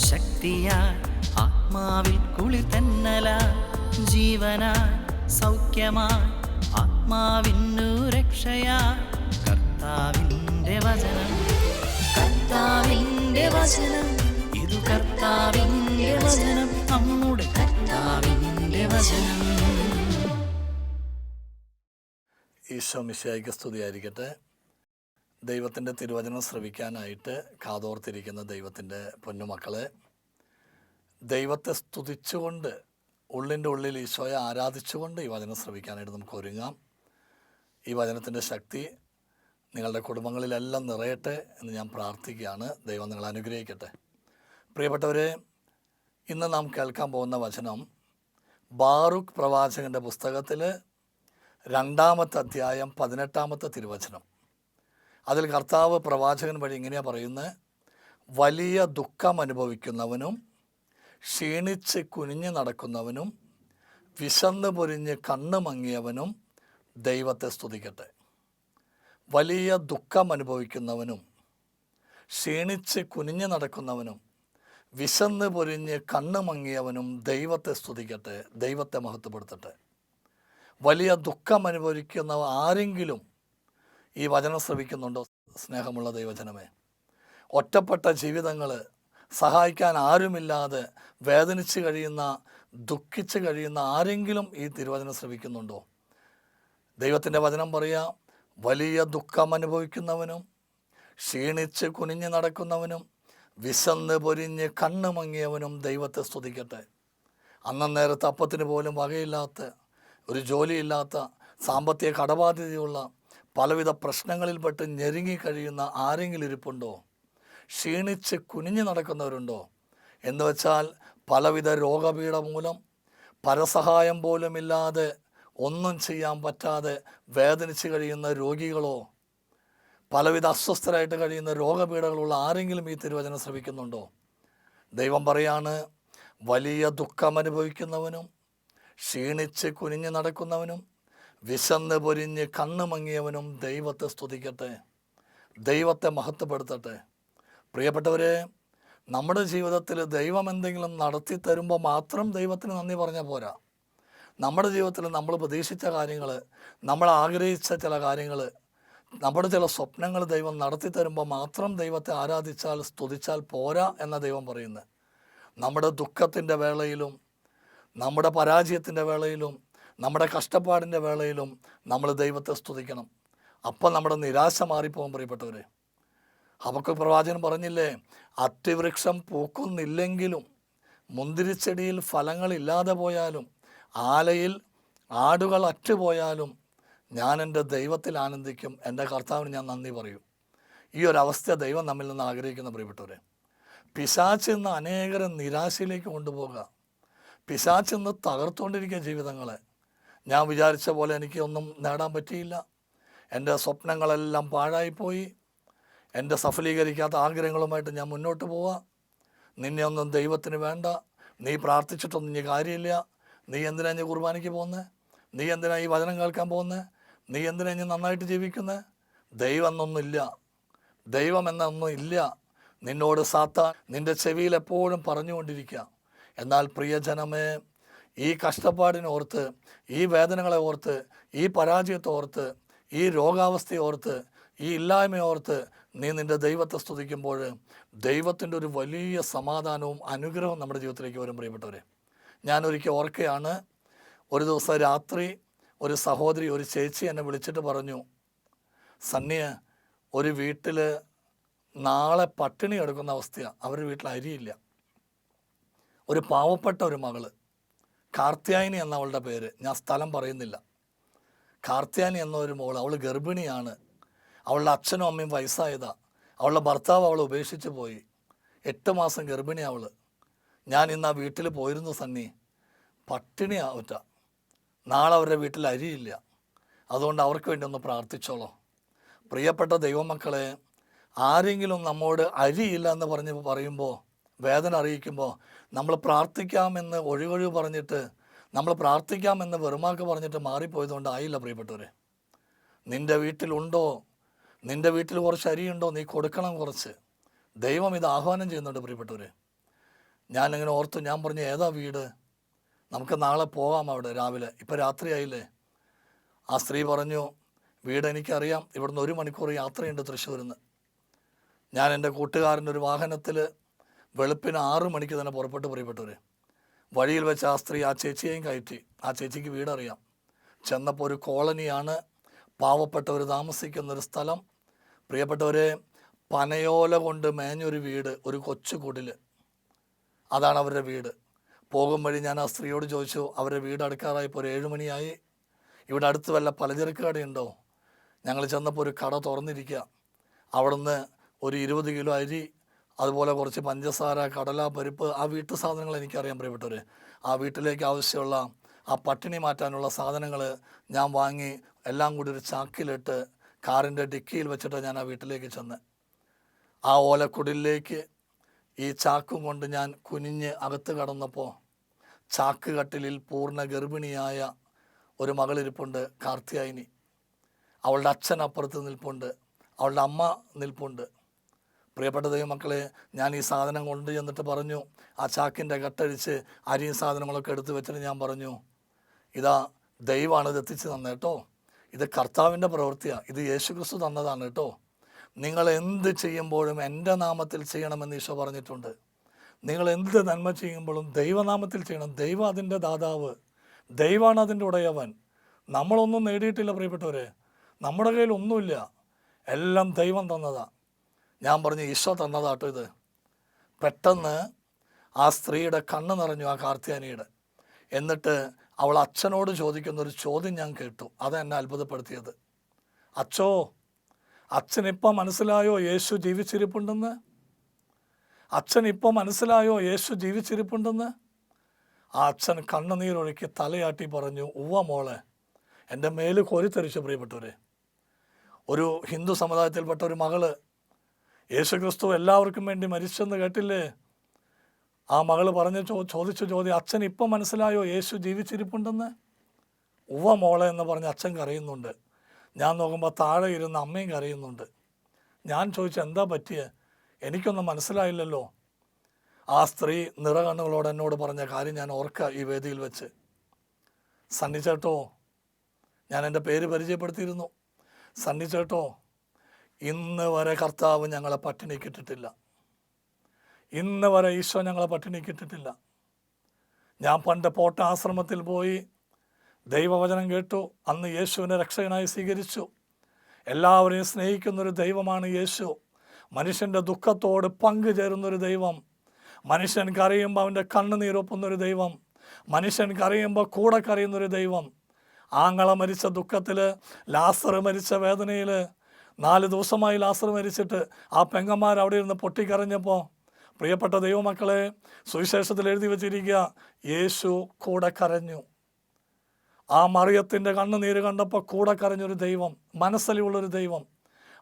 ശക്തിയായി ആത്മാവിൽ കുളിർ തന്നല ജീവനാ സൗഖ്യമാ ആത്മാവിന്നു രക്ഷയാ കർത്താവിന്റെ വചനം. കർത്താവിന്റെ വചനം. ഇതു കർത്താവിന്റെ വചനം. നമ്മുടെ കർത്താവിന്റെ വചനം. ഈശോ മിശിയായിക്ക് സ്തുതിയായിരിക്കട്ടെ. ദൈവത്തിന്റെ തിരുവചനം ശ്രവിക്കാനായിട്ട് കാതോർത്തിരിക്കുന്ന ദൈവത്തിന്റെ പൊന്നുമക്കളെ ദൈവത്തെ സ്തുതിച്ചുകൊണ്ട് ഉള്ളിന്റെ ഉള്ളിൽ ഈശോയെ ആരാധിച്ചുകൊണ്ട് ഈ വചനം ശ്രവിക്കാനായിട്ട് നമുക്ക് ഒരുങ്ങാം. ഈ വചനത്തിന്റെ ശക്തി നിങ്ങളുടെ കുടുംബങ്ങളിലെല്ലാം നിറയട്ടെ എന്ന് ഞാൻ പ്രാർത്ഥിക്കുകയാണ്. ദൈവം നിങ്ങളെ അനുഗ്രഹിക്കട്ടെ. പ്രിയപ്പെട്ടവരെ ഇന്ന് നാം കേൾക്കാൻ പോകുന്ന വചനം ബാറുഖ് പ്രവാചകന്റെ പുസ്തകത്തിൽ രണ്ടാമത്തെ അധ്യായം പതിനെട്ടാമത്തെ തിരുവചനം. അതിൽ കർത്താവ് പ്രവാചകൻ വഴി ഇങ്ങനെയാണ് പറയുന്നത് വലിയ ദുഃഖം അനുഭവിക്കുന്നവനും ക്ഷീണിച്ച് കുനിഞ്ഞ് നടക്കുന്നവനും വിശന്ന് പൊരിഞ്ഞ് കണ്ണ് മങ്ങിയവനും ദൈവത്തെ സ്തുതിക്കട്ടെ. വലിയ ദുഃഖം അനുഭവിക്കുന്നവനും ക്ഷീണിച്ച് കുനിഞ്ഞ് നടക്കുന്നവനും വിശന്ന് പൊരിഞ്ഞ് കണ്ണ് മങ്ങിയവനും ദൈവത്തെ സ്തുതിക്കട്ടെ ദൈവത്തെ മഹത്വപ്പെടുത്തട്ടെ. വലിയ ദുഃഖം അനുഭവിക്കുന്ന ആരെങ്കിലും ഈ വചനം ശ്രവിക്കുന്നുണ്ടോ? സ്നേഹമുള്ള ദൈവജനമേ. ഒറ്റപ്പെട്ട ജീവിതങ്ങൾ സഹായിക്കാൻ ആരുമില്ലാതെ വേദനിച്ച് കഴിയുന്ന ദുഃഖിച്ച് കഴിയുന്ന ആരെങ്കിലും ഈ തിരുവചനം ശ്രവിക്കുന്നുണ്ടോ? ദൈവത്തിന്റെ വചനം പറയുക വലിയ ദുഃഖം അനുഭവിക്കുന്നവനും ക്ഷീണിച്ച് കുനിഞ്ഞ് നടക്കുന്നവനും വിശന്ന് പൊരിഞ്ഞ് കണ്ണുമങ്ങിയവനും ദൈവത്തെ സ്തുതിക്കട്ടെ. അന്നേരത്ത് അപ്പത്തിന് പോലും വകയില്ലാത്ത ഒരു ജോലിയില്ലാത്ത സാമ്പത്തിക കടബാധ്യതയുള്ള പലവിധ പ്രശ്നങ്ങളിൽപ്പെട്ട് ഞെരുങ്ങി കഴിയുന്ന ആരെങ്കിലും ഇരിപ്പുണ്ടോ? ക്ഷീണിച്ച് കുനിഞ്ഞു നടക്കുന്നവരുണ്ടോ? എന്ന് വെച്ചാൽ പലവിധ രോഗപീഠ മൂലം പരസഹായം പോലുമില്ലാതെ ഒന്നും ചെയ്യാൻ പറ്റാതെ വേദനിച്ച് കഴിയുന്ന രോഗികളോ പലവിധ അസ്വസ്ഥരായിട്ട് കഴിയുന്ന രോഗപീഠകളുള്ള ആരെങ്കിലും ഈ തിരുവചനം ശ്രമിക്കുന്നുണ്ടോ ദൈവം പറയാണ് വലിയ ദുഃഖം അനുഭവിക്കുന്നവനും ക്ഷീണിച്ച് കുനിഞ്ഞ് നടക്കുന്നവനും വിശന്ന് പൊരിഞ്ഞ് കണ്ണ് മങ്ങിയവനും ദൈവത്തെ സ്തുതിക്കട്ടെ. ദൈവത്തെ മഹത്വപ്പെടുത്തട്ടെ. പ്രിയപ്പെട്ടവരെ നമ്മുടെ ജീവിതത്തിൽ ദൈവം എന്തെങ്കിലും നടത്തി തരുമ്പോൾ മാത്രം ദൈവത്തിന് നന്ദി പറഞ്ഞാൽ പോരാ. നമ്മുടെ ജീവിതത്തിൽ നമ്മൾ പ്രതീക്ഷിച്ച കാര്യങ്ങൾ നമ്മൾ ആഗ്രഹിച്ച ചില കാര്യങ്ങൾ നമ്മുടെ ചില സ്വപ്നങ്ങൾ ദൈവം നടത്തി തരുമ്പോൾ മാത്രം ദൈവത്തെ ആരാധിച്ചാൽ സ്തുതിച്ചാൽ പോരാ എന്ന ദൈവം പറയുന്നത്. നമ്മുടെ ദുഃഖത്തിന്റെ വേളയിലും നമ്മുടെ പരാജയത്തിന്റെ വേളയിലും നമ്മുടെ കഷ്ടപ്പാടിന്റെ വേളയിലും നമ്മൾ ദൈവത്തെ സ്തുതിക്കണം. അപ്പം നമ്മുടെ നിരാശ മാറിപ്പോകാൻ പ്രിയപ്പെട്ടവരെ. അവക്ക് പ്രവാചകൻ പറഞ്ഞില്ലേ അത്തിവൃക്ഷം പൂക്കുന്നില്ലെങ്കിലും മുന്തിരിച്ചെടിയിൽ ഫലങ്ങളില്ലാതെ പോയാലും ആലയിൽ ആടുകൾ അറ്റുപോയാലും ഞാൻ എന്റെ ദൈവത്തിൽ ആനന്ദിക്കും. എന്റെ കർത്താവിന് ഞാൻ നന്ദി പറയും. ഈ ഒരു അവസ്ഥ ദൈവം നമ്മിൽ നിന്ന് ആഗ്രഹിക്കുന്ന പ്രിയപ്പെട്ടവരെ. പിശാച്ച് നിന്ന് അനേകരെ നിരാശയിലേക്ക് കൊണ്ടുപോകുക. പിശാച്ച് എന്ന് തകർത്തുകൊണ്ടിരിക്കുക ജീവിതങ്ങളെ. ഞാൻ വിചാരിച്ച പോലെ എനിക്ക് ഒന്നും നേടാൻ പറ്റിയില്ല. എന്റെ സ്വപ്നങ്ങളെല്ലാം പാഴായിപ്പോയി. എന്റെ സഫലീകരിക്കാത്ത ആഗ്രഹങ്ങളുമായിട്ട് ഞാൻ മുന്നോട്ട് പോവാ. നിന്നെ ഒന്നും ദൈവത്തിന് വേണ്ട. നീ പ്രാർത്ഥിച്ചിട്ടൊന്നും ഇനി കാര്യമില്ല. നീ എന്തിനാ ഇനി കുർബാനയ്ക്ക് പോകുന്നത് നീ എന്തിനാ ഈ വചനം കേൾക്കാൻ പോകുന്നത് നീ എന്തിനാ ഇനി നന്നായിട്ട് ജീവിക്കുന്നത് ദൈവം എന്നൊന്നുമില്ല ദൈവം എന്നൊന്നും ഇല്ല. നിന്നോട് സാത്താൻ നിന്റെ ചെവിയിൽ എപ്പോഴും പറഞ്ഞുകൊണ്ടിരിക്കുക. എന്നാൽ പ്രിയജനമേ ഈ കഷ്ടപ്പാടിനെ ഓർത്ത് ഈ വേദനകളെ ഓർത്ത് ഈ പരാജയത്തെ ഓർത്ത് ഈ രോഗാവസ്ഥയെ ഓർത്ത് ഈ ഇല്ലായ്മയെ ഓർത്ത് നീ നിന്റെ ദൈവത്തെ സ്തുതിക്കുമ്പോൾ ദൈവത്തിന്റെ ഒരു വലിയ സമാധാനവും അനുഗ്രഹവും നമ്മുടെ ജീവിതത്തിലേക്ക് വരും പ്രിയപ്പെട്ടവരെ. ഞാനൊരിക്കൽ ഓർക്കുകയാണ് ഒരു ദിവസം രാത്രി ഒരു സഹോദരി ഒരു ചേച്ചി എന്നെ വിളിച്ചിട്ട് പറഞ്ഞു സണ്ണിയ ഒരു വീട്ടിൽ നാളെ പട്ടിണി എടുക്കുന്ന അവസ്ഥയാണ് അവരുടെ വീട്ടിൽ അരിയില്ല. ഒരു പാവപ്പെട്ട ഒരു മകൾ കാർത്യായനി എന്ന അവളുടെ പേര്. ഞാൻ സ്ഥലം പറയുന്നില്ല. കാർത്യാനി എന്ന ഒരു മോൾ അവൾ ഗർഭിണിയാണ്. അവളുടെ അച്ഛനും അമ്മയും വയസ്സായതാ. അവളുടെ ഭർത്താവ് അവളെ ഉപേക്ഷിച്ച് പോയി. എട്ട് മാസം ഗർഭിണി അവൾ ഞാൻ ഇന്ന് ആ വീട്ടിൽ പോയിരുന്നു സണ്ണി. പട്ടിണി ആവറ്റ നാളെ അവരുടെ വീട്ടിൽ അരിയില്ല. അതുകൊണ്ട് അവർക്ക് വേണ്ടി ഒന്ന് പ്രാർത്ഥിച്ചോളോ. പ്രിയപ്പെട്ട ദൈവമക്കളെ ആരെങ്കിലും നമ്മോട് അരിയില്ല എന്ന് പറഞ്ഞ് പറയുമ്പോൾ വേദന അറിയിക്കുമ്പോൾ നമ്മൾ പ്രാർത്ഥിക്കാമെന്ന് ഒഴിവൊഴിവ് പറഞ്ഞിട്ട് നമ്മൾ പ്രാർത്ഥിക്കാമെന്ന് വെറുമാക്ക് പറഞ്ഞിട്ട് മാറിപ്പോയതുകൊണ്ട് ആയില്ല പ്രിയപ്പെട്ടവരെ. നിന്റെ വീട്ടിലുണ്ടോ നിന്റെ വീട്ടിൽ കുറച്ച് അരിയുണ്ടോ? നീ കൊടുക്കണം കുറച്ച്. ദൈവം ഇത് ആഹ്വാനം ചെയ്യുന്നുണ്ട് പ്രിയപ്പെട്ടവരെ. ഞാനിങ്ങനെ ഓർത്തു ഞാൻ പറഞ്ഞു ഏതാ വീട്? നമുക്ക് നാളെ പോകാം അവിടെ രാവിലെ. ഇപ്പം രാത്രിയായില്ലേ? ആ സ്ത്രീ പറഞ്ഞു വീട് എനിക്കറിയാം. ഇവിടുന്ന് ഒരു മണിക്കൂർ യാത്രയുണ്ട് തൃശ്ശൂരിൽ നിന്ന് ഞാൻ എന്റെ കൂട്ടുകാരന്റെ ഒരു വാഹനത്തിൽ വെളുപ്പിന് ആറു മണിക്ക് തന്നെ പുറപ്പെട്ട് പ്രിയപ്പെട്ടവർ വഴിയിൽ വെച്ച് ആ സ്ത്രീ ആ ചേച്ചിയെയും കയറ്റി. ആ ചേച്ചിക്ക് വീടറിയാം. ചെന്നപ്പോൾ ഒരു കോളനിയാണ്. പാവപ്പെട്ടവർ താമസിക്കുന്ന ഒരു സ്ഥലം. പ്രിയപ്പെട്ടവരെ പനയോല കൊണ്ട് മേഞ്ഞൊരു വീട് ഒരു കൊച്ചു കുടിൽ അതാണ് അവരുടെ വീട്. പോകും വഴി ഞാൻ ആ സ്ത്രീയോട് ചോദിച്ചു അവരുടെ വീട് അടുക്കാറായപ്പോൾ ഒരു ഏഴുമണിയായി ഇവിടെ അടുത്ത് വല്ല പലചരക്ക് കടയുണ്ടോ? ഞങ്ങൾ ചെന്നപ്പോൾ ഒരു കട തുറന്നിരിക്കുക. അവിടുന്ന് ഒരു ഇരുപത് കിലോ അരി അതുപോലെ കുറച്ച് പഞ്ചസാര കടല പരിപ്പ് ആ വീട്ടു സാധനങ്ങൾ എനിക്കറിയാൻ പ്രിയപ്പെട്ടവർ ആ വീട്ടിലേക്ക് ആവശ്യമുള്ള ആ പട്ടിണി മാറ്റാനുള്ള സാധനങ്ങൾ ഞാൻ വാങ്ങി എല്ലാം കൂടി ഒരു ചാക്കിലിട്ട് കാറിന്റെ ഡിക്കിയിൽ വെച്ചിട്ട് ഞാൻ ആ വീട്ടിലേക്ക് ചെന്ന്. ആ ഓലക്കുടിലേക്ക് ഈ ചാക്കും കൊണ്ട് ഞാൻ കുനിഞ്ഞ് അകത്ത് കടന്നപ്പോൾ ചാക്ക് കട്ടിലിൽ പൂർണ ഗർഭിണിയായ ഒരു മകളിരിപ്പുണ്ട് കാർത്തിയായിനി അവളുടെ അച്ഛൻ അപ്പുറത്ത് നിൽപ്പുണ്ട് അവളുടെ അമ്മ നിൽപ്പുണ്ട്. പ്രിയപ്പെട്ട ദൈവമക്കളെ ഞാൻ ഈ സാധനം കൊണ്ട് ചെന്നിട്ട് പറഞ്ഞു ആ ചാക്കിന്റെ കട്ടഴിച്ച് അരിയും സാധനങ്ങളൊക്കെ എടുത്ത് വെച്ചിട്ട് ഞാൻ പറഞ്ഞു ഇതാ ദൈവമാണ് ഇത് എത്തിച്ച് തന്നെ കേട്ടോ. ഇത് കർത്താവിന്റെ പ്രവൃത്തിയാണ് ഇത് യേശുക്രിസ്തു തന്നതാണ് കേട്ടോ. നിങ്ങൾ എന്ത് ചെയ്യുമ്പോഴും എന്റെ നാമത്തിൽ ചെയ്യണമെന്ന് ഈശോ പറഞ്ഞിട്ടുണ്ട്. നിങ്ങൾ എന്ത് നന്മ ചെയ്യുമ്പോഴും ദൈവനാമത്തിൽ ചെയ്യണം. ദൈവം അതിന്റെ ദാതാവ്. ദൈവമാണ് അതിന്റെ ഉടയവൻ. നമ്മളൊന്നും നേടിയിട്ടില്ല പ്രിയപ്പെട്ടവരെ. നമ്മുടെ കയ്യിൽ ഒന്നുമില്ല. എല്ലാം ദൈവം തന്നതാ. ഞാൻ പറഞ്ഞു ഈശോ തന്നതാട്ടോ ഇത്. പെട്ടെന്ന് ആ സ്ത്രീയുടെ കണ്ണ് നിറഞ്ഞു ആ കാർത്തിയാനിയുടെ എന്നിട്ട് അവൾ അച്ഛനോട് ചോദിക്കുന്ന ഒരു ചോദ്യം ഞാൻ കേട്ടു. അത് എന്നെ അത്ഭുതപ്പെടുത്തിയത്. അച്ഛോ അച്ഛനിപ്പോൾ മനസ്സിലായോ യേശു ജീവിച്ചിരിപ്പുണ്ടെന്ന്? അച്ഛൻ ഇപ്പോൾ മനസ്സിലായോ യേശു ജീവിച്ചിരിപ്പുണ്ടെന്ന്? ആ അച്ഛൻ കണ്ണുനീരൊഴുക്കി തലയാട്ടി പറഞ്ഞു ഉവ്വ മോളെ എന്റെ മേൽ കോരിത്തെറിച്ചു പ്രിയപ്പെട്ടവരെ. ഒരു ഹിന്ദു സമുദായത്തിൽപ്പെട്ട ഒരു മകൾ യേശുക്രിസ്തു എല്ലാവർക്കും വേണ്ടി മരിച്ചെന്ന് കേട്ടില്ലേ? ആ മകൾ പറഞ്ഞ ചോ ചോദിച്ച ചോദ്യം അച്ഛൻ ഇപ്പം മനസ്സിലായോ യേശു ജീവിച്ചിരിപ്പുണ്ടെന്ന്? ഉവ്വ മോളെ എന്ന് പറഞ്ഞ് അച്ഛൻ കരയുന്നുണ്ട്. ഞാൻ നോക്കുമ്പോൾ താഴെ ഇരുന്ന് അമ്മയും കരയുന്നുണ്ട്. ഞാൻ ചോദിച്ചു എന്താ പറ്റിയ? എനിക്കൊന്നും മനസ്സിലായില്ലല്ലോ. ആ സ്ത്രീ നിറകണ്ണുകളോട് എന്നോട് പറഞ്ഞ കാര്യം ഞാൻ ഓർക്കുക ഈ വേദിയിൽ വെച്ച്. സണ്ണി ചേട്ടോ ഞാൻ എന്റെ പേര് പരിചയപ്പെടുത്തിയിരുന്നു. സണ്ണി ചേട്ടോ ഇന്ന് വരെ കർത്താവ് ഞങ്ങളെ പട്ടിണി കിട്ടിട്ടില്ല. ഇന്ന് വരെ ഈശോ ഞങ്ങളെ പട്ടിണി കിട്ടിട്ടില്ല. ഞാൻ പണ്ട് പോട്ട ആശ്രമത്തിൽ പോയി ദൈവവചനം കേട്ടു. അന്ന് യേശുവിനെ രക്ഷകനായി സ്വീകരിച്ചു. എല്ലാവരെയും സ്നേഹിക്കുന്നൊരു ദൈവമാണ് യേശു. മനുഷ്യന്റെ ദുഃഖത്തോട് പങ്കുചേരുന്നൊരു ദൈവം. മനുഷ്യൻ കരയുമ്പോൾ അവന്റെ കണ്ണുനീരൊപ്പുന്നൊരു ദൈവം. മനുഷ്യൻ കരയുമ്പോൾ കൂടെ കരയുന്നൊരു ദൈവം. ആങ്ങള മരിച്ച ദുഃഖത്തിൽ ലാസർ മരിച്ച വേദനയിൽ നാല് ദിവസമായി ലാസർ മരിച്ചിട്ട് ആ പെങ്ങന്മാർ അവിടെ ഇരുന്ന് പൊട്ടിക്കരഞ്ഞപ്പോൾ പ്രിയപ്പെട്ട ദൈവമക്കളെ സുവിശേഷത്തിൽ എഴുതി വച്ചിരിക്കുക യേശു കൂടെ കരഞ്ഞു. ആ മറിയത്തിന്റെ കണ്ണുനീര് കണ്ടപ്പോൾ കൂടെ കരഞ്ഞൊരു ദൈവം മനസ്സലിവുള്ളൊരു ദൈവം.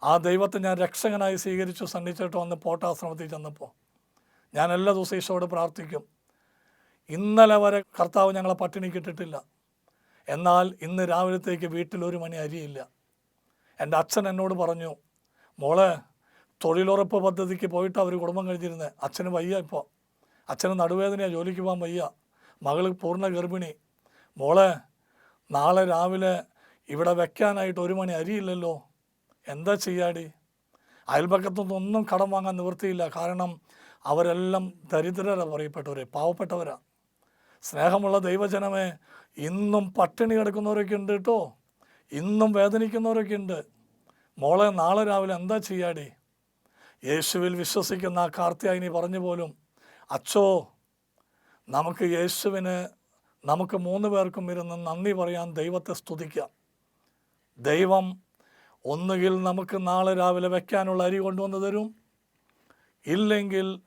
ആ ദൈവത്തെ ഞാൻ രക്ഷകനായി സ്വീകരിച്ചു. സണ്ണിച്ചിട്ട് വന്ന് പോട്ടാശ്രമത്തിൽ ചെന്നപ്പോൾ ഞാൻ എല്ലാ ദിവസവും ഈശോയോട് പ്രാർത്ഥിക്കും. ഇന്നലെ വരെ കർത്താവ് ഞങ്ങളെ പട്ടിണിക്കിട്ടിട്ടില്ല. എന്നാൽ ഇന്ന് രാവിലത്തേക്ക് വീട്ടിലൊരു മണി അരിയില്ല. എന്റെ അച്ഛൻ എന്നോട് പറഞ്ഞു മോളെ തൊഴിലുറപ്പ് പദ്ധതിക്ക് പോയിട്ട് അവർ കുടുംബം കഴിഞ്ഞിരുന്നത് അച്ഛന് വയ്യ ഇപ്പോൾ അച്ഛന് നടുവേദനയാണ് ജോലിക്ക് പോകാൻ വയ്യ. മകൾ പൂർണ ഗർഭിണി. മോളെ നാളെ രാവിലെ ഇവിടെ വെക്കാനായിട്ട് ഒരു മണി അരിയില്ലല്ലോ. എന്താ ചെയ്യാടി? അയൽപക്കത്തുനിന്നൊന്നും കടം വാങ്ങാൻ നിവൃത്തിയില്ല. കാരണം അവരെല്ലാം ദരിദ്രരാ പറയപ്പെട്ടവരെ പാവപ്പെട്ടവരാ. സ്നേഹമുള്ള ദൈവജനമേ ഇന്നും പട്ടിണി കിടക്കുന്നവരൊക്കെ ഉണ്ട് കേട്ടോ. ഇന്നും വേദനിക്കുന്നവരൊക്കെ ഉണ്ട്. മോളെ നാളെ രാവിലെ എന്താ ചെയ്യാടി? യേശുവിൽ വിശ്വസിക്കുന്ന ആ കാർത്തിയായിനി പറഞ്ഞു പോലും അച്ചോ നമുക്ക് യേശുവിന് നമുക്ക് മൂന്ന് പേർക്കും ഇരുന്ന് നന്ദി പറയാൻ ദൈവത്തെ സ്തുതിക്കാം. ദൈവം ഒന്നുകിൽ നമുക്ക് നാളെ രാവിലെ വയ്ക്കാനുള്ള അരി കൊണ്ടുവന്ന് തരും ഇല്ലെങ്കിൽ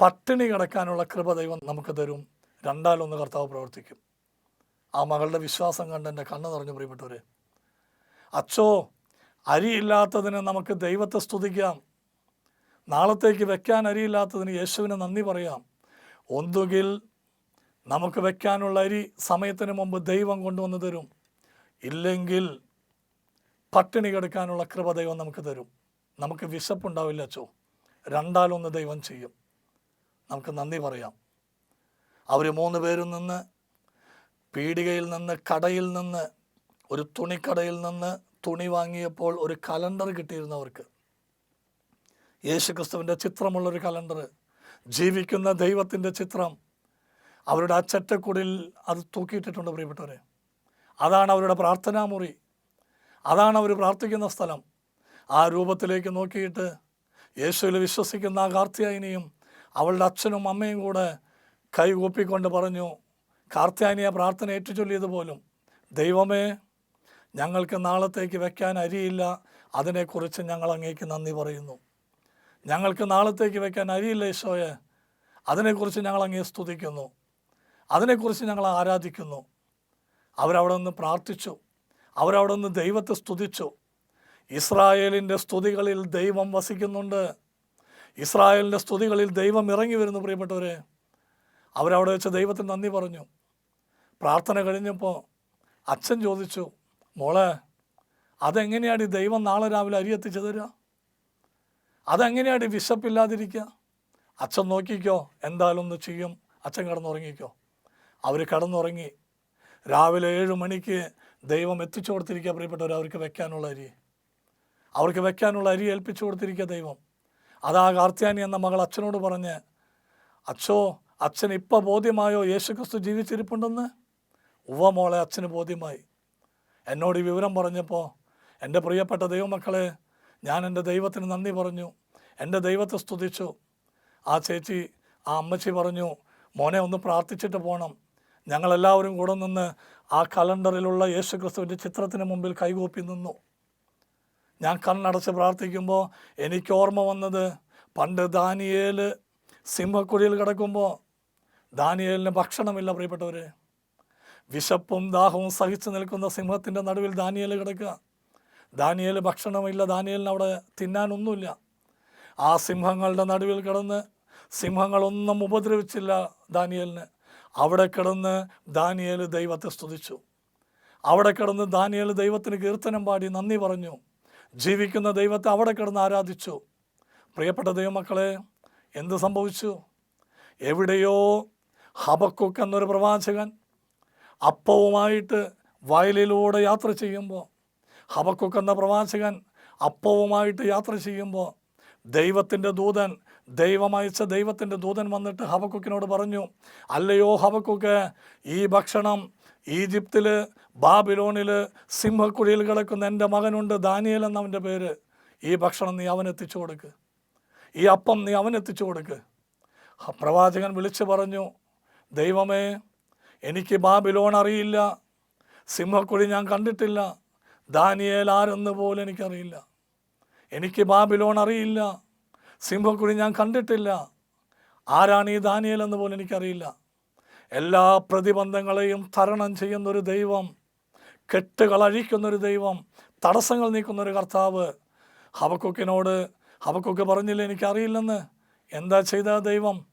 പട്ടിണി കിടക്കാനുള്ള കൃപ ദൈവം നമുക്ക് തരും. രണ്ടാലൊന്ന് കർത്താവ് പ്രവർത്തിക്കും. ആ മകളുടെ വിശ്വാസം കണ്ട് എന്റെ കണ്ണ് നിറഞ്ഞു പ്രിയപ്പെട്ടവരെ അച്ചോ അരിയില്ലാത്തതിന് നമുക്ക് ദൈവത്തെ സ്തുതിക്കാം. നാളത്തേക്ക് വെക്കാൻ അരിയില്ലാത്തതിന് യേശുവിന് നന്ദി പറയാം. ഒന്നുകിൽ നമുക്ക് വെക്കാനുള്ള അരി സമയത്തിന് മുമ്പ് ദൈവം കൊണ്ടുവന്ന് തരും. ഇല്ലെങ്കിൽ പട്ടിണി കെടുക്കാനുള്ള കൃപ ദൈവം നമുക്ക് തരും. നമുക്ക് വിശപ്പുണ്ടാവില്ല അച്ചോ. രണ്ടാലൊന്ന് ദൈവം ചെയ്യും. നമുക്ക് നന്ദി പറയാം. അവർ മൂന്ന് പേരിൽ നിന്ന് പീടികയിൽ നിന്ന് കടയിൽ നിന്ന് ഒരു തുണിക്കടയിൽ നിന്ന് തുണി വാങ്ങിയപ്പോൾ ഒരു കലണ്ടർ കിട്ടിയിരുന്നവർക്ക് യേശുക്രിസ്തുവിന്റെ ചിത്രമുള്ളൊരു കലണ്ടർ ജീവിക്കുന്ന ദൈവത്തിന്റെ ചിത്രം. അവരുടെ ആ ചെറ്റക്കുടിൽ അത് തൂക്കിയിട്ടിട്ടുണ്ട് പ്രിയപ്പെട്ടവരെ. അതാണ് അവരുടെ പ്രാർത്ഥനാമുറി. അതാണ് അവർ പ്രാർത്ഥിക്കുന്ന സ്ഥലം. ആ രൂപത്തിലേക്ക് നോക്കിയിട്ട് യേശുവിൽ വിശ്വസിക്കുന്ന ആ കാർത്തിയായനിയും അവളുടെ അച്ഛനും അമ്മയും കൂടെ കൈകൂപ്പിക്കൊണ്ട് പറഞ്ഞു കാർത്തിയാനിയെ പ്രാർത്ഥന ഏറ്റുചൊല്ലിയത് പോലും ദൈവമേ ഞങ്ങൾക്ക് നാളത്തേക്ക് വെക്കാൻ അരിയില്ല. അതിനെക്കുറിച്ച് ഞങ്ങൾ അങ്ങേക്ക് നന്ദി പറയുന്നു. ഞങ്ങൾക്ക് നാളത്തേക്ക് വെക്കാൻ അരിയില്ല ഈശോയെ. അതിനെക്കുറിച്ച് ഞങ്ങൾ അങ്ങേ സ്തുതിക്കുന്നു. അതിനെക്കുറിച്ച് ഞങ്ങൾ ആരാധിക്കുന്നു. അവരവിടെ നിന്ന് പ്രാർത്ഥിച്ചു. അവരവിടെ നിന്ന് ദൈവത്തെ സ്തുതിച്ചു. ഇസ്രായേലിന്റെ സ്തുതികളിൽ ദൈവം വസിക്കുന്നുണ്ട്. ഇസ്രായേലിന്റെ സ്തുതികളിൽ ദൈവം ഇറങ്ങി വരുന്നു പ്രിയപ്പെട്ടവരെ. അവരവിടെ വെച്ച് ദൈവത്തിന് നന്ദി പറഞ്ഞു. പ്രാർത്ഥന കഴിഞ്ഞപ്പോൾ അച്ഛൻ ചോദിച്ചു മോളെ അതെങ്ങനെയാണ് ദൈവം നാളെ രാവിലെ അരിയെത്തിച്ചു തരിക അതെങ്ങനെയാണ് വിശപ്പില്ലാതിരിക്കുക അച്ഛൻ നോക്കിക്കോ എന്തായാലും ഒന്ന് ചെയ്യും. അച്ഛൻ കിടന്നുറങ്ങിക്കോ. അവർ കിടന്നുറങ്ങി. രാവിലെ ഏഴ് മണിക്ക് ദൈവം എത്തിച്ചു കൊടുത്തിരിക്കുക പ്രിയപ്പെട്ടവർ അവർക്ക് വെക്കാനുള്ള അരി. അവർക്ക് വെക്കാനുള്ള അരി ഏൽപ്പിച്ചു കൊടുത്തിരിക്കുക ദൈവം. അതാ കാർത്യാനി എന്ന മകൾ അച്ഛനോട് പറഞ്ഞ് അച്ഛോ അച്ഛൻ ഇപ്പം ബോധ്യമായോ യേശുക്രിസ്തു ജീവിച്ചിരിപ്പുണ്ടെന്ന്? ഉവ മോളെ അച്ഛന് ബോധ്യമായി. എന്നോട് ഈ വിവരം പറഞ്ഞപ്പോൾ എന്റെ പ്രിയപ്പെട്ട ദൈവമക്കളെ ഞാൻ എന്റെ ദൈവത്തിന് നന്ദി പറഞ്ഞു. എന്റെ ദൈവത്തെ സ്തുതിച്ചു. ആ ചേച്ചി ആ അമ്മച്ചി പറഞ്ഞു മോനെ ഒന്ന് പ്രാർത്ഥിച്ചിട്ട് പോകണം ഞങ്ങളെല്ലാവരും കൂടെ നിന്ന് ആ കലണ്ടറിലുള്ള യേശു ക്രിസ്തുവിന്റെ ചിത്രത്തിന് മുമ്പിൽ കൈകൂപ്പി നിന്നു. ഞാൻ കണ്ണടച്ച് പ്രാർത്ഥിക്കുമ്പോൾ എനിക്ക് ഓർമ്മ വന്നത് പണ്ട് ദാനിയേൽ സിംഹക്കുഴിയിൽ കിടക്കുമ്പോൾ ദാനിയേലിന് ഭക്ഷണമില്ല പ്രിയപ്പെട്ടവരെ. വിശപ്പും ദാഹവും സഹിച്ചു നിൽക്കുന്ന സിംഹത്തിന്റെ നടുവിൽ ദാനിയേൽ കിടക്കുക. ദാനിയേൽ ഭക്ഷണമില്ല ദാനിയേലിന് അവിടെ തിന്നാനൊന്നുമില്ല. ആ സിംഹങ്ങളുടെ നടുവിൽ കിടന്ന് സിംഹങ്ങളൊന്നും ഉപദ്രവിച്ചില്ല ദാനിയലിന്. അവിടെ കിടന്ന് ദാനിയേൽ ദൈവത്തെ സ്തുതിച്ചു. അവിടെ കിടന്ന് ദാനിയേൽ ദൈവത്തിന് കീർത്തനം പാടി നന്ദി പറഞ്ഞു. ജീവിക്കുന്ന ദൈവത്തെ അവിടെ കിടന്ന് ആരാധിച്ചു. പ്രിയപ്പെട്ട ദൈവമക്കളെ എന്ത് സംഭവിച്ചു? എവിടെയോ ഹബക്കുക്ക് എന്നൊരു പ്രവാചകൻ അപ്പവുമായിട്ട് വയലിലൂടെ യാത്ര ചെയ്യുമ്പോൾ ഹബക്കുക്ക് എന്ന പ്രവാചകൻ അപ്പവുമായിട്ട് യാത്ര ചെയ്യുമ്പോൾ ദൈവത്തിന്റെ ദൂതൻ ദൈവമയച്ച ദൈവത്തിന്റെ ദൂതൻ വന്നിട്ട് ഹബക്കുക്കിനോട് പറഞ്ഞു അല്ലയോ ഹബക്കുക്ക് ഈ ഭക്ഷണം ഈജിപ്തിൽ ബാബിലോണിൽ സിംഹക്കുഴിയിൽ കിടക്കുന്ന എന്റെ മകനുണ്ട് ദാനിയൽ എന്നവന്റെ പേര്. ഈ ഭക്ഷണം നീ അവനെത്തിച്ചു കൊടുക്ക്. ഈ അപ്പം നീ അവനെത്തിച്ചു കൊടുക്ക്. പ്രവാചകൻ വിളിച്ചു പറഞ്ഞു ദൈവമേ എനിക്ക് ബാബിലോൺ അറിയില്ല. സിംഹക്കുഴി ഞാൻ കണ്ടിട്ടില്ല. ദാനിയേൽ ആരെന്ന് പോലും എനിക്കറിയില്ല. എനിക്ക് ബാബിലോൺ അറിയില്ല. സിംഹക്കുഴി ഞാൻ കണ്ടിട്ടില്ല. ആരാണ് ഈ ദാനിയേൽ എന്ന് പോലും എനിക്കറിയില്ല. എല്ലാ പ്രതിബന്ധങ്ങളെയും തരണം ചെയ്യുന്നൊരു ദൈവം കെട്ടുകൾ അഴിക്കുന്നൊരു ദൈവം തടസ്സങ്ങൾ നീക്കുന്നൊരു കർത്താവ് ഹവക്കൊക്കിനോട് ഹബക്കുക്ക് പറഞ്ഞില്ല എനിക്കറിയില്ലെന്ന്? എന്താ ചെയ്ത ദൈവം?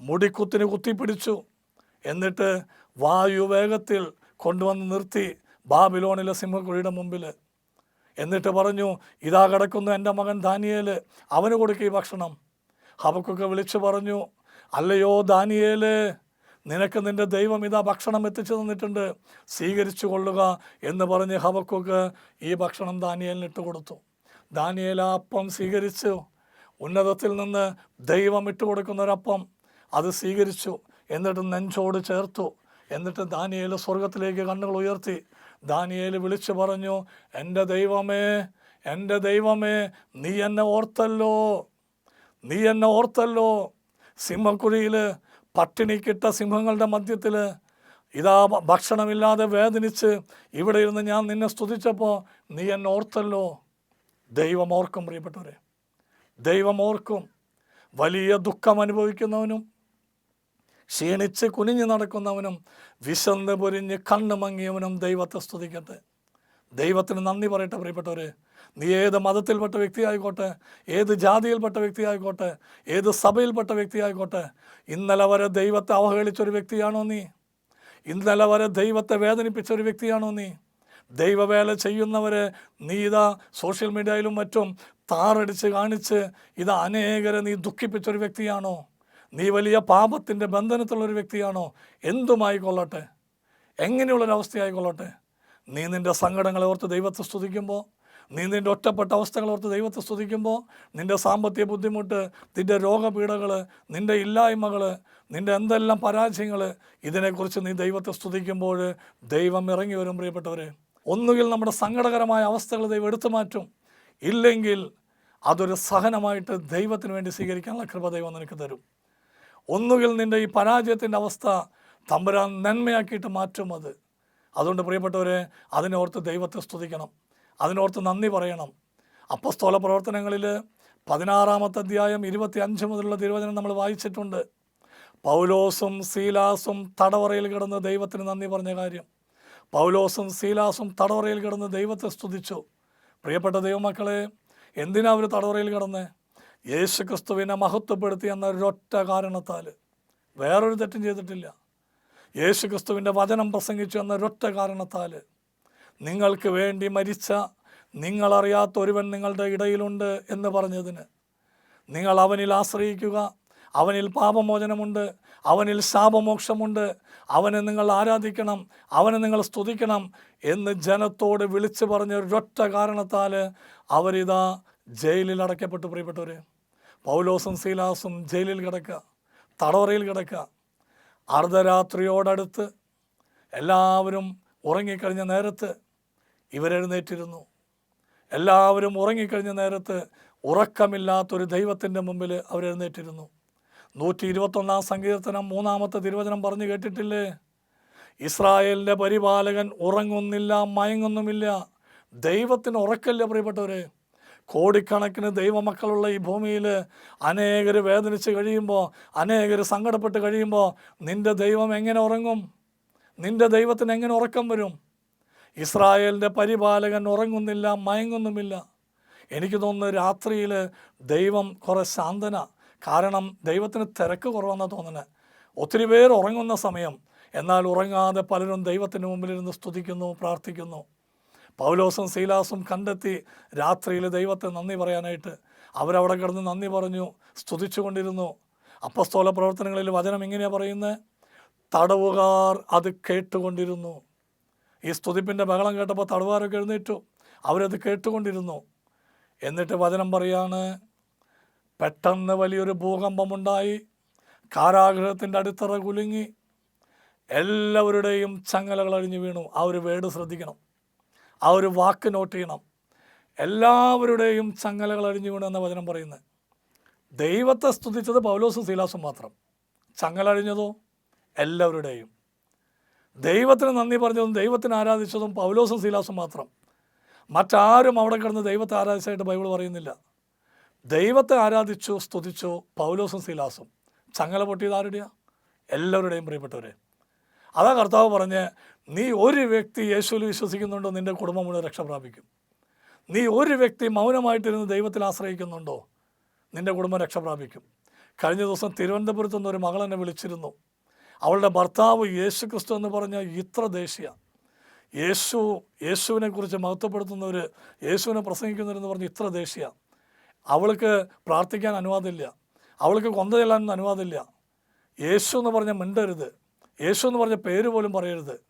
മുടിക്കുത്തിന് കുത്തിപ്പിടിച്ചു. എന്നിട്ട് വായു വേഗത്തിൽ കൊണ്ടുവന്ന് നിർത്തി ബാബിലോണിലെ സിംഹക്കുഴിയുടെ മുമ്പിൽ എന്നിട്ട് പറഞ്ഞു ഇതാ കിടക്കുന്നു എന്റെ മകൻ ദാനിയേൽ അവന് കൊടുക്കുക ഈ ഭക്ഷണം. ഹബക്കൊക്കെ വിളിച്ചു പറഞ്ഞു അല്ലയോ ദാനിയേൽ നിനക്ക് നിന്റെ ദൈവം ഇതാ ഭക്ഷണം എത്തിച്ചു തന്നിട്ടുണ്ട് സ്വീകരിച്ചു കൊള്ളുക. എന്ന് പറഞ്ഞ് ഹബക്കൊക്കെ ഈ ഭക്ഷണം ദാനിയേലിന് ഇട്ട് കൊടുത്തു. ദാനിയേൽ ആ അപ്പം സ്വീകരിച്ചു. ഉന്നതത്തിൽ നിന്ന് ദൈവം ഇട്ട് കൊടുക്കുന്നൊരപ്പം അത് സ്വീകരിച്ചു. എന്നിട്ട് നെഞ്ചോട് ചേർത്തു. എന്നിട്ട് ദാനിയേൽ സ്വർഗത്തിലേക്ക് കണ്ണുകൾ ഉയർത്തി. ദാനിയേൽ വിളിച്ചു പറഞ്ഞു എന്റെ ദൈവമേ എന്റെ ദൈവമേ നീ എന്നെ ഓർത്തല്ലോ നീ എന്നെ ഓർത്തല്ലോ. സിംഹക്കുഴിയിൽ പട്ടിണിക്കിട്ട സിംഹങ്ങളുടെ മധ്യത്തിൽ ഇതാ ഭക്ഷണമില്ലാതെ വേദനിച്ച് ഇവിടെ ഇരുന്ന് ഞാൻ നിന്നെ സ്തുതിച്ചപ്പോൾ നീ എന്നെ ഓർത്തല്ലോ. ദൈവം ഓർക്കും പ്രിയപ്പെട്ടവരെ. ദൈവം ഓർക്കും. വലിയ ദുഃഖം അനുഭവിക്കുന്നവനും ക്ഷീണിച്ച് കുനിഞ്ഞു നടക്കുന്നവനും വിശന്ന് പൊരിഞ്ഞ് കണ്ണു മങ്ങിയവനും ദൈവത്തെ സ്തുതിക്കട്ടെ. ദൈവത്തിന് നന്ദി പറയട്ടെ പ്രിയപ്പെട്ടവരെ. നീ ഏത് മതത്തിൽപ്പെട്ട വ്യക്തിയായിക്കോട്ടെ ഏത് ജാതിയിൽപ്പെട്ട വ്യക്തിയായിക്കോട്ടെ ഏത് സഭയിൽപ്പെട്ട വ്യക്തിയായിക്കോട്ടെ ഇന്നലെ വരെ ദൈവത്തെ അവഹേളിച്ചൊരു വ്യക്തിയാണോ നീ? ഇന്നലെ വരെ ദൈവത്തെ വേദനിപ്പിച്ച ഒരു വ്യക്തിയാണോ നീ? ദൈവവേല ചെയ്യുന്നവരെ നീ ഇതാ സോഷ്യൽ മീഡിയയിലും മറ്റും താറടിച്ച് കാണിച്ച് ഇത് അനേകരെ നീ ദുഃഖിപ്പിച്ചൊരു വ്യക്തിയാണോ? നീ വലിയ പാപത്തിന്റെ ബന്ധനത്തിലുള്ളൊരു വ്യക്തിയാണോ? എന്തുമായി കൊള്ളട്ടെ എങ്ങനെയുള്ളൊരവസ്ഥയായി കൊള്ളട്ടെ നീ നിന്റെ സങ്കടങ്ങളെ ഓർത്ത് ദൈവത്തെ സ്തുതിക്കുമ്പോൾ നീ നിന്റെ ഒറ്റപ്പെട്ട അവസ്ഥകൾ ഓർത്ത് ദൈവത്തെ സ്തുതിക്കുമ്പോൾ നിന്റെ സാമ്പത്തിക ബുദ്ധിമുട്ട് നിന്റെ രോഗപീഠകൾ നിന്റെ ഇല്ലായ്മകൾ നിന്റെ എന്തെല്ലാം പരാജയങ്ങൾ ഇതിനെക്കുറിച്ച് നീ ദൈവത്തെ സ്തുതിക്കുമ്പോൾ ദൈവം ഇറങ്ങി വരും പ്രിയപ്പെട്ടവരെ. ഒന്നുകിൽ നമ്മുടെ സങ്കടകരമായ അവസ്ഥകൾ ദൈവം എടുത്തു മാറ്റും. ഇല്ലെങ്കിൽ അതൊരു സഹനമായിട്ട് ദൈവത്തിന് വേണ്ടി സ്വീകരിക്കാനുള്ള കൃപ ദൈവം നിനക്ക് തരും. ഒന്നുകിൽ നിന്റെ ഈ പരാജയത്തിന്റെ അവസ്ഥ തമ്പുരാൻ നന്മയാക്കിയിട്ട് മാറ്റും അത്. അതുകൊണ്ട് പ്രിയപ്പെട്ടവരെ അതിനോർത്ത് ദൈവത്തെ സ്തുതിക്കണം. അതിനോർത്ത് നന്ദി പറയണം. അപ്പസ്തോല പ്രവർത്തനങ്ങളിൽ പതിനാറാമത്തെ അധ്യായം ഇരുപത്തി അഞ്ച് മുതലുള്ള തിരുവചനം നമ്മൾ വായിച്ചിട്ടുണ്ട്. പൗലോസും സീലാസും തടവറയിൽ കിടന്ന് ദൈവത്തിന് നന്ദി പറഞ്ഞ കാര്യം. പൗലോസും സീലാസും തടവറയിൽ കിടന്ന് ദൈവത്തെ സ്തുതിച്ചു. പ്രിയപ്പെട്ട ദൈവമക്കളെ എന്തിനാ അവർ തടവറയിൽ കിടന്ന്? യേശു ക്രിസ്തുവിനെ മഹത്വപ്പെടുത്തി എന്ന ഒരൊറ്റ കാരണത്താൽ വേറൊരു തെറ്റും ചെയ്തിട്ടില്ല. യേശു ക്രിസ്തുവിന്റെ വചനം പ്രസംഗിച്ചു എന്ന ഒരൊറ്റ കാരണത്താൽ നിങ്ങൾക്ക് വേണ്ടി മരിച്ച നിങ്ങളറിയാത്ത ഒരുവൻ നിങ്ങളുടെ ഇടയിലുണ്ട് എന്ന് പറഞ്ഞതിന് നിങ്ങൾ അവനിൽ ആശ്രയിക്കുക അവനിൽ പാപമോചനമുണ്ട് അവനിൽ ശാപമോക്ഷമുണ്ട് അവനെ നിങ്ങൾ ആരാധിക്കണം അവനെ നിങ്ങൾ സ്തുതിക്കണം എന്ന് ജനത്തോട് വിളിച്ചു പറഞ്ഞ ഒരൊറ്റ കാരണത്താൽ അവരിതാ ജയിലിൽ അടയ്ക്കപ്പെട്ടു. പ്രിയപ്പെട്ടവർ പൗലോസും സീലാസും ജയിലിൽ കിടക്കുക തടവറയിൽ കിടക്കുക. അർദ്ധരാത്രിയോടടുത്ത് എല്ലാവരും ഉറങ്ങിക്കഴിഞ്ഞ നേരത്ത് ഇവരെഴുന്നേറ്റിരുന്നു. എല്ലാവരും ഉറങ്ങിക്കഴിഞ്ഞ നേരത്ത് ഉറക്കമില്ലാത്തൊരു ദൈവത്തിന്റെ മുമ്പിൽ അവരെഴുന്നേറ്റിരുന്നു. നൂറ്റി ഇരുപത്തൊന്നാം സങ്കീർത്തനം മൂന്നാമത്തെ തിരുവചനം പറഞ്ഞു കേട്ടിട്ടില്ലേ? ഇസ്രായേലിന്റെ പരിപാലകൻ ഉറങ്ങുന്നില്ല മയങ്ങുന്നുമില്ല. ദൈവത്തിന് ഉറക്കല്ല പ്രിയപ്പെട്ടവരെ. കോടിക്കണക്കിന് ദൈവമക്കളുള്ള ഈ ഭൂമിയിൽ അനേകർ വേദനിച്ച് കഴിയുമ്പോൾ അനേകർ സങ്കടപ്പെട്ട് കഴിയുമ്പോൾ നിന്റെ ദൈവം എങ്ങനെ ഉറങ്ങും? നിന്റെ ദൈവത്തിന് എങ്ങനെ ഉറക്കം വരും? ഇസ്രായേലിന്റെ പരിപാലകൻ ഉറങ്ങുന്നില്ല മയങ്ങുന്നുമില്ല. എനിക്ക് തോന്നുന്നു രാത്രിയിൽ ദൈവം കുറേ ശാന്തന. കാരണം ദൈവത്തിന് തിരക്ക് കുറവാണെന്ന് തോന്നുന്നത് ഒത്തിരി പേർ ഉറങ്ങുന്ന സമയം എന്നാൽ ഉറങ്ങാതെ പലരും ദൈവത്തിന് മുമ്പിലിരുന്ന് സ്തുതിക്കുന്നു പ്രാർത്ഥിക്കുന്നു. പൗലോസും ശീലാസും കണ്ടെത്തി രാത്രിയിൽ ദൈവത്തെ നന്ദി പറയാനായിട്ട് അവരവിടെ കിടന്ന് നന്ദി പറഞ്ഞു സ്തുതിച്ചുകൊണ്ടിരുന്നു. അപ്പസ്തോല പ്രവർത്തനങ്ങളിൽ വചനം ഇങ്ങനെയാണ് പറയുന്നത് തടവുകാർ അത് കേട്ടുകൊണ്ടിരുന്നു. ഈ സ്തുതിപ്പിന്റെ ബഹളം കേട്ടപ്പോൾ തടവുകാരൊക്കെ എഴുന്നേറ്റു. അവരത് കേട്ടുകൊണ്ടിരുന്നു. എന്നിട്ട് വചനം പറയാണ് പെട്ടെന്ന് വലിയൊരു ഭൂകമ്പമുണ്ടായി. കാരാഗ്രഹത്തിന്റെ അടിത്തറ കുലുങ്ങി. എല്ലാവരുടെയും ചങ്ങലകൾ അഴിഞ്ഞു വീണു. ആ ഒരു വേട് ശ്രദ്ധിക്കണം. ആ ഒരു വാക്ക് നോട്ട് ചെയ്യണം. എല്ലാവരുടെയും ചങ്ങലകൾ അഴിഞ്ഞുകൊണ്ട് എന്ന വചനം പറയുന്നത് ദൈവത്തെ സ്തുതിച്ചത് പൗലോസും സീലാസും മാത്രം. ചങ്ങലഴിഞ്ഞതോ എല്ലാവരുടെയും. ദൈവത്തിന് നന്ദി പറഞ്ഞതും ദൈവത്തിന് ആരാധിച്ചതും പൗലോസും സീലാസും മാത്രം. മറ്റാരും അവിടെ കിടന്ന് ദൈവത്തെ ആരാധിച്ചായിട്ട് ബൈബിൾ പറയുന്നില്ല. ദൈവത്തെ ആരാധിച്ചു സ്തുതിച്ചു പൗലോസും സീലാസും. ചങ്ങല പൊട്ടിയത് ആരുടെയാണ് എല്ലാവരുടെയും പ്രിയപ്പെട്ടവരെ. അതാ കർത്താവ് പറഞ്ഞ് നീ ഒരു വ്യക്തി യേശുവിൽ വിശ്വസിക്കുന്നുണ്ടോ? നിന്റെ കുടുംബം മുഴുവൻ രക്ഷ പ്രാപിക്കും. നീ ഒരു വ്യക്തി മൗനമായിട്ടിരുന്ന് ദൈവത്തിൽ ആശ്രയിക്കുന്നുണ്ടോ? നിന്റെ കുടുംബം രക്ഷ പ്രാപിക്കും. കഴിഞ്ഞ ദിവസം തിരുവനന്തപുരത്തു നിന്ന് ഒരു മകൾ എന്നെ വിളിച്ചിരുന്നു. അവളുടെ ഭർത്താവ് യേശു ക്രിസ്തു എന്ന് പറഞ്ഞ ഇത്ര ദേശീയ യേശു യേശുവിനെ കുറിച്ച് മഹത്വപ്പെടുത്തുന്നവർ യേശുവിനെ പ്രസംഗിക്കുന്നവരെന്ന് പറഞ്ഞ് ഇത്ര ദേശീയ അവൾക്ക് പ്രാർത്ഥിക്കാൻ അനുവാദമില്ല. അവൾക്ക് കൊന്ത ചെല്ലാനൊന്നും അനുവാദമില്ല. യേശു എന്ന് പറഞ്ഞാൽ മിണ്ടരുത്. യേശു എന്ന് പറഞ്ഞ പേര് പോലും പറയരുത്.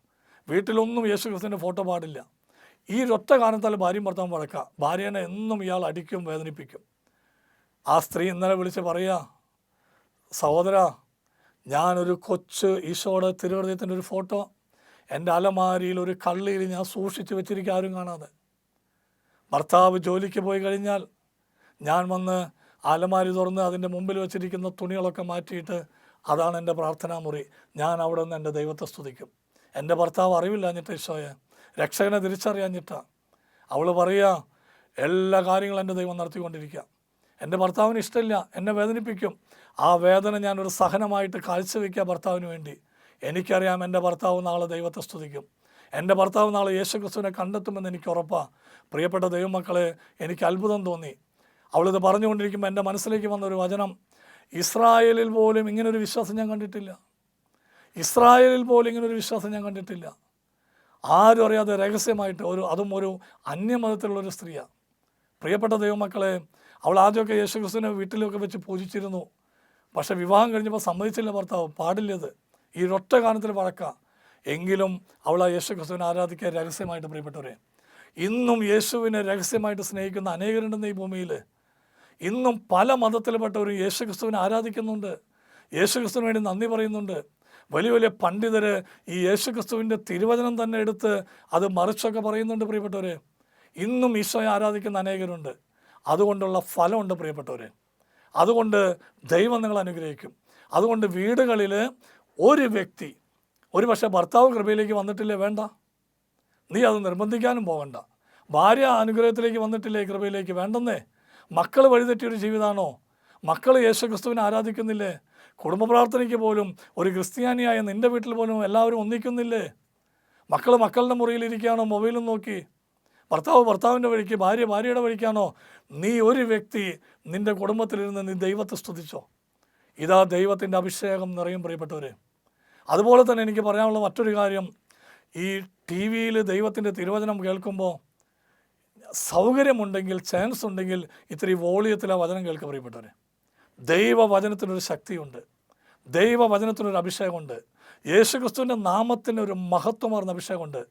വീട്ടിലൊന്നും യേശു ക്രിസ്തുവിന്റെ ഫോട്ടോ പാടില്ല. ഈ ഒറ്റ കാരണത്താൽ ഭാര്യയും ഭർത്താവും വഴക്കുക ഭാര്യേനെ എന്നും ഇയാൾ അടിക്കും വേദനിപ്പിക്കും. ആ സ്ത്രീ ഇന്നലെ വിളിച്ച് പറയുക സഹോദര ഞാനൊരു കൊച്ച് ഈശോയുടെ തിരുഹൃദയത്തിന്റെ ഒരു ഫോട്ടോ. എന്റെ അലമാരിയിൽ ഒരു കള്ളിയിൽ ഞാൻ സൂക്ഷിച്ച് വെച്ചിരിക്കുക ആരും കാണാതെ. ഭർത്താവ് ജോലിക്ക് പോയി കഴിഞ്ഞാൽ ഞാൻ വന്ന് അലമാരി തുറന്ന് അതിന്റെ മുമ്പിൽ വെച്ചിരിക്കുന്ന തുണികളൊക്കെ മാറ്റിയിട്ട് അതാണ് എന്റെ പ്രാർത്ഥനാ മുറി ഞാൻ അവിടെ നിന്ന് എന്റെ ദൈവത്തെ സ്തുതിക്കും. എന്റെ ഭർത്താവ് അറിവില്ലാഞ്ഞിട്ട് ഈശോയെ. രക്ഷകനെ തിരിച്ചറിയാഞ്ഞിട്ടാണ് അവൾ പറയുക എല്ലാ കാര്യങ്ങളും എന്റെ ദൈവം നടത്തിക്കൊണ്ടിരിക്കുക. എന്റെ ഭർത്താവിന് ഇഷ്ടമില്ല. എന്നെ വേദനിപ്പിക്കും. ആ വേദന ഞാനൊരു സഹനമായിട്ട് കാഴ്ചവെക്കുക ഭർത്താവിന് വേണ്ടി. എനിക്കറിയാം എന്റെ ഭർത്താവ് നാളെ ദൈവത്തെ സ്തുതിക്കും. എന്റെ ഭർത്താവ് നാളെ യേശു ക്രിസ്തുവിനെ കണ്ടെത്തുമെന്ന് എനിക്ക് ഉറപ്പാണ് പ്രിയപ്പെട്ട ദൈവമക്കളെ എനിക്ക് അത്ഭുതം തോന്നി. അവളിത് പറഞ്ഞുകൊണ്ടിരിക്കുമ്പോൾ എന്റെ മനസ്സിലേക്ക് വന്ന ഒരു വചനം. ഇസ്രായേലിൽ പോലും ഇങ്ങനൊരു വിശ്വാസം ഞാൻ കണ്ടിട്ടില്ല. ഇസ്രായേലിൽ പോലും ഇങ്ങനൊരു വിശ്വാസം ഞാൻ കണ്ടിട്ടില്ല. ആരും അറിയാതെ രഹസ്യമായിട്ട് ഒരു അതും ഒരു അന്യമതത്തിലുള്ള ഒരു സ്ത്രീയാണ് പ്രിയപ്പെട്ട ദൈവമക്കളെ അവൾ ആദ്യമൊക്കെ യേശുക്രിസ്തുവിനെ വീട്ടിലൊക്കെ വെച്ച് പൂജിച്ചിരുന്നു. പക്ഷേ വിവാഹം കഴിഞ്ഞപ്പോൾ സമ്മതിച്ചില്ല ഭർത്താവ്. പാടില്ലത്. ഈ ഒറ്റ കാരണത്തിൽ വഴക്കാം. എങ്കിലും അവൾ ആ യേശുക്രിസ്തുവിനെ ആരാധിക്കാൻ രഹസ്യമായിട്ട് പ്രിയപ്പെട്ടവരെ. ഇന്നും യേശുവിനെ രഹസ്യമായിട്ട് സ്നേഹിക്കുന്ന അനേകരുണ്ടെന്ന് ഈ ഭൂമിയിൽ ഇന്നും പല മതത്തിൽപ്പെട്ടവരും യേശുക്രിസ്തുവിനെ ആരാധിക്കുന്നുണ്ട്. യേശുക്രിസ്തുവിന് വേണ്ടി നന്ദി പറയുന്നുണ്ട്. വലിയ വലിയ പണ്ഡിതർ ഈ യേശുക്രിസ്തുവിന്റെ തിരുവചനം തന്നെ എടുത്ത് അത് മറിച്ചൊക്കെ പറയുന്നുണ്ട് പ്രിയപ്പെട്ടവരെ. ഇന്നും ഈശോയെ ആരാധിക്കുന്ന അനേകരുണ്ട്. അതുകൊണ്ടുള്ള ഫലമുണ്ട് പ്രിയപ്പെട്ടവരെ. അതുകൊണ്ട് ദൈവം നിങ്ങൾ അനുഗ്രഹിക്കും. അതുകൊണ്ട് വീടുകളിൽ ഒരു വ്യക്തി ഒരു പക്ഷേ ഭർത്താവ് കൃപയിലേക്ക് വന്നിട്ടില്ലേ വേണ്ട. നീ അത് നിർബന്ധിക്കാനും പോകണ്ട. ഭാര്യ അനുഗ്രഹത്തിലേക്ക് വന്നിട്ടില്ലേ കൃപയിലേക്ക് വേണ്ടെന്നേ. മക്കൾ വഴിതെറ്റിയൊരു ജീവിതമാണോ? മക്കൾ യേശുക്രിസ്തുവിനെ ആരാധിക്കുന്നില്ലേ? കുടുംബ പ്രാർത്ഥനയ്ക്ക് പോലും ഒരു ക്രിസ്ത്യാനിയായ നിന്റെ വീട്ടിൽ പോലും എല്ലാവരും ഒന്നിക്കുന്നില്ലേ? മക്കൾ മക്കളുടെ മുറിയിലിരിക്കുകയാണോ മൊബൈലും നോക്കി. ഭർത്താവ് ഭർത്താവിന്റെ വഴിക്ക് ഭാര്യ ഭാര്യയുടെ വഴിക്കാണോ? നീ ഒരു വ്യക്തി നിന്റെ കുടുംബത്തിലിരുന്ന് നീ ദൈവത്തെ സ്തുതിച്ചോ? ഇതാ ദൈവത്തിന്റെ അഭിഷേകം നിറയും പ്രിയപ്പെട്ടവരെ. അതുപോലെ തന്നെ എനിക്ക് പറയാനുള്ള മറ്റൊരു കാര്യം ഈ ടി വിയിൽ ദൈവത്തിന്റെ തിരുവചനം കേൾക്കുമ്പോൾ സൗകര്യമുണ്ടെങ്കിൽ ചാൻസ് ഉണ്ടെങ്കിൽ ഇത്തിരി വോളിയത്തിൽ ആ വചനം കേൾക്കുക പ്രിയപ്പെട്ടവരെ. ദൈവവചനത്തിനൊരു ശക്തിയുണ്ട്. ദൈവവചനത്തിനൊരു അഭിഷേകമുണ്ട്. യേശുക്രിസ്തുവിന്റെ നാമത്തിന് ഒരു മഹത്വമാർന്ന അഭിഷേകമുണ്ട്.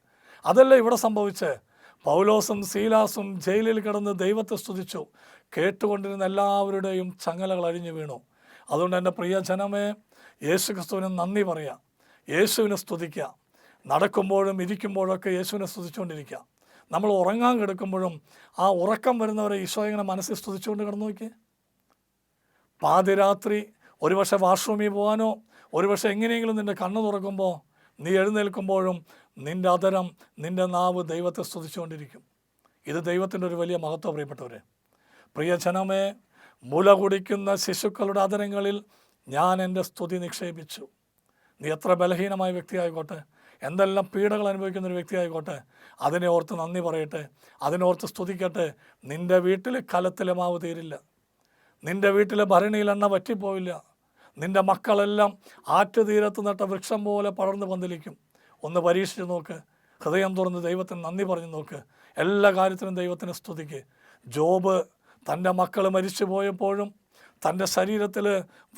അതല്ല ഇവിടെ സംഭവിച്ച്? പൗലോസും സീലാസും ജയിലിൽ കിടന്ന് ദൈവത്തെ സ്തുതിച്ചു. കേട്ടുകൊണ്ടിരുന്ന എല്ലാവരുടെയും ചങ്ങലകൾ അഴിഞ്ഞു വീണു. അതുകൊണ്ട് എന്റെ പ്രിയ ജനമേ യേശുക്രിസ്തുവിന് നന്ദി പറയുക യേശുവിനെ സ്തുതിക്കുക നടക്കുമ്പോഴും ഇരിക്കുമ്പോഴൊക്കെ യേശുവിനെ സ്തുതിച്ചുകൊണ്ടിരിക്കുക നമ്മൾ ഉറങ്ങാൻ കിടക്കുമ്പോഴും ആ ഉറക്കം വരുന്നവരെ ഈശോ ഇങ്ങനെ മനസ്സിൽ സ്തുതിച്ചുകൊണ്ട് കിടന്നു നോക്കി പാതിരാത്രി ഒരുപക്ഷെ വാഷ്റൂമിൽ പോകാനോ ഒരുപക്ഷെ എങ്ങനെയെങ്കിലും നിന്റെ കണ്ണ് തുറക്കുമ്പോൾ നീ എഴുന്നേൽക്കുമ്പോഴും നിന്റെ അതരം നിന്റെ നാവ് ദൈവത്തെ സ്തുതിച്ചുകൊണ്ടിരിക്കും. ഇത് ദൈവത്തിന്റെ ഒരു വലിയ മഹത്വം പ്രിയപ്പെട്ടവരെ. പ്രിയജനമേ മുല കുടിക്കുന്ന ശിശുക്കളുടെ അതരങ്ങളിൽ ഞാൻ എന്റെ സ്തുതി നിക്ഷേപിച്ചു. നീ എത്ര ബലഹീനമായ വ്യക്തിയായിക്കോട്ടെ. എന്തെല്ലാം പീഡകൾ അനുഭവിക്കുന്ന ഒരു വ്യക്തിയായിക്കോട്ടെ അതിനെ ഓർത്ത് നന്ദി പറയട്ടെ അതിനോർത്ത് സ്തുതിക്കട്ടെ. നിന്റെ വീട്ടിൽ കലത്തിലെ മാവ് തീരില്ല. നിന്റെ വീട്ടിലെ ഭരണിയിൽ എണ്ണ പറ്റിപ്പോയില്ല നിന്റെ മക്കളെല്ലാം ആറ്റുതീരത്ത് നട്ട വൃക്ഷം പോലെ പടർന്നു പന്തലിക്കും. ഒന്ന് പരീക്ഷിച്ച് നോക്ക്. ഹൃദയം തുറന്ന് ദൈവത്തിന് നന്ദി പറഞ്ഞു നോക്ക്. എല്ലാ കാര്യത്തിനും ദൈവത്തിന് സ്തുതിക്ക്. ജോബ് തന്റെ മക്കൾ മരിച്ചു പോയപ്പോഴും തന്റെ ശരീരത്തിൽ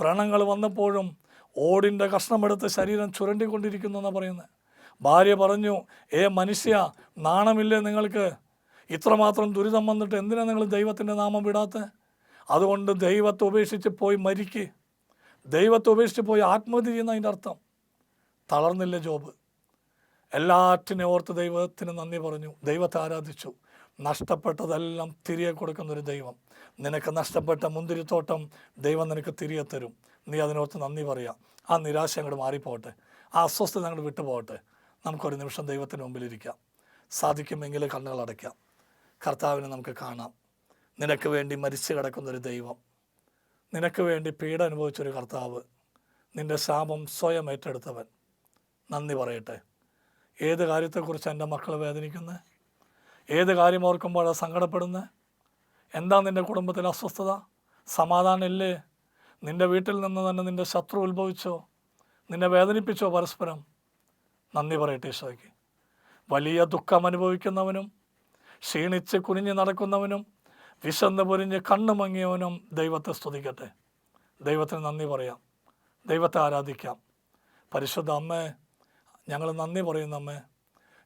വ്രണങ്ങൾ വന്നപ്പോഴും ഓടിന്റെ കഷ്ണമെടുത്ത് ശരീരം ചുരണ്ടിക്കൊണ്ടിരിക്കുന്നു എന്നാണ് പറയുന്നത് ഭാര്യ പറഞ്ഞു ഏ മനുഷ്യ നാണമില്ലേ നിങ്ങൾക്ക്? ഇത്രമാത്രം ദുരിതം വന്നിട്ട് എന്തിനാണ് നിങ്ങൾ ദൈവത്തിന്റെ നാമം വിടാത്ത? അതുകൊണ്ട് ദൈവത്തെ ഉപേക്ഷിച്ച് പോയി മരിക്ക്. ദൈവത്തെ ഉപേക്ഷിച്ച് പോയി ആത്മഹത്യ ചെയ്യുന്ന അതിന്റെ അർത്ഥം. തളർന്നില്ല ജോബ്. എല്ലാറ്റിനെ ഓർത്ത് ദൈവത്തിന് നന്ദി പറഞ്ഞു. ദൈവത്തെ ആരാധിച്ചു. നഷ്ടപ്പെട്ടതെല്ലാം തിരികെ കൊടുക്കുന്നൊരു ദൈവം. നിനക്ക് നഷ്ടപ്പെട്ട മുന്തിരിത്തോട്ടം ദൈവം നിനക്ക് തിരികെ തരും. നീ അതിനോർത്ത് നന്ദി പറയാം. ആ നിരാശ അങ്ങോട്ട് മാറിപ്പോട്ടെ. ആ അസ്വസ്ഥത അങ്ങോട്ട് വിട്ടുപോകട്ടെ നമുക്കൊരു നിമിഷം ദൈവത്തിന് മുമ്പിലിരിക്കാം. സാധിക്കുമെങ്കിൽ കണ്ണുകൾ അടയ്ക്കാം. കർത്താവിനെ നമുക്ക് കാണാം. നിനക്ക് വേണ്ടി മരിച്ചു കിടക്കുന്നൊരു ദൈവം. നിനക്ക് വേണ്ടി പീഡ അനുഭവിച്ചൊരു കർത്താവ്. നിന്റെ ശാപം സ്വയം ഏറ്റെടുത്തവൻ. നന്ദി പറയട്ടെ. ഏത് കാര്യത്തെക്കുറിച്ച് എന്റെ മക്കൾ വേദനിക്കുന്നത് ഏത് കാര്യം ഓർക്കുമ്പോഴാണ് സങ്കടപ്പെടുന്നത് എന്താ നിന്റെ കുടുംബത്തിൽ അസ്വസ്ഥത? സമാധാനമില്ലേ നിന്റെ വീട്ടിൽ നിന്ന് തന്നെ നിന്റെ ശത്രു ഉത്ഭവിച്ചോ? നിന്നെ വേദനിപ്പിച്ചോ പരസ്പരം? നന്ദി പറയട്ടെ ഈശോയ്ക്ക്. വലിയ ദുഃഖം അനുഭവിക്കുന്നവനും ക്ഷീണിച്ച് കുനിഞ്ഞ് നടക്കുന്നവനും വിശന്ന് പൊരിഞ്ഞ് കണ്ണു മങ്ങിയവനും ദൈവത്തെ സ്തുതിക്കട്ടെ. ദൈവത്തിന് നന്ദി പറയാം. ദൈവത്തെ ആരാധിക്കാം. പരിശുദ്ധ അമ്മേ ഞങ്ങൾ നന്ദി പറയുന്ന അമ്മേ.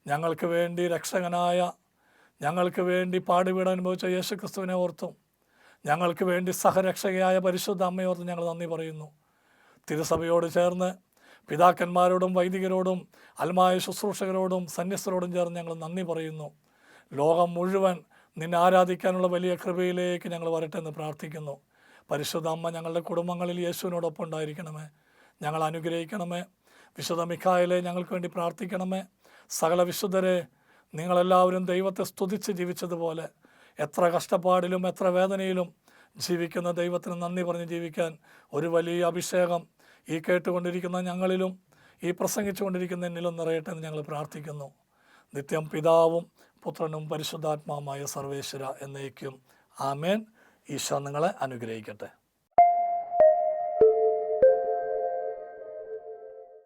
ഞങ്ങൾക്ക് വേണ്ടി രക്ഷകനായ ഞങ്ങൾക്ക് വേണ്ടി പാടുവീട് അനുഭവിച്ച യേശു ക്രിസ്തുവിനെ ഓർത്തും ഞങ്ങൾക്ക് വേണ്ടി സഹരക്ഷകയായ പരിശുദ്ധ അമ്മയോർത്തും ഞങ്ങൾ നന്ദി പറയുന്നു. തിരുസഭയോട് ചേർന്ന് പിതാക്കന്മാരോടും വൈദികരോടും അൽമായ ശുശ്രൂഷകരോടും സന്യസ്തരോടും ചേർന്ന് ഞങ്ങൾ നന്ദി പറയുന്നു. ലോകം മുഴുവൻ നിന്നെ ആരാധിക്കാനുള്ള വലിയ കൃപയിലേക്ക് ഞങ്ങൾ വരട്ടെ എന്ന് പ്രാർത്ഥിക്കുന്നു. പരിശുദ്ധ അമ്മ ഞങ്ങളുടെ കുടുംബങ്ങളിൽ യേശുവിനോടൊപ്പം ഉണ്ടായിരിക്കണമേ. ഞങ്ങൾ അനുഗ്രഹിക്കണമേ. വിശുദ്ധ മിഖായിലെ ഞങ്ങൾക്ക് വേണ്ടി പ്രാർത്ഥിക്കണമേ. സകല വിശുദ്ധരെ നിങ്ങളെല്ലാവരും ദൈവത്തെ സ്തുതിച്ച് ജീവിച്ചതുപോലെ എത്ര കഷ്ടപ്പാടിലും എത്ര വേദനയിലും ജീവിക്കുന്ന ദൈവത്തിന് നന്ദി പറഞ്ഞ് ജീവിക്കാൻ ഒരു വലിയ അഭിഷേകം ഈ കേട്ടുകൊണ്ടിരിക്കുന്ന ഞങ്ങളിലും ഈ പ്രസംഗിച്ചുകൊണ്ടിരിക്കുന്ന എന്നിലും നിറയട്ടെ എന്ന് ഞങ്ങൾ പ്രാർത്ഥിക്കുന്നു. നിത്യം പിതാവും പുത്രനും പരിശുദ്ധാത്മാവുമായ സർവേശ്വര എന്നേക്കും. ആമേൻ. ഈശോ നിങ്ങളെ അനുഗ്രഹിക്കട്ടെ.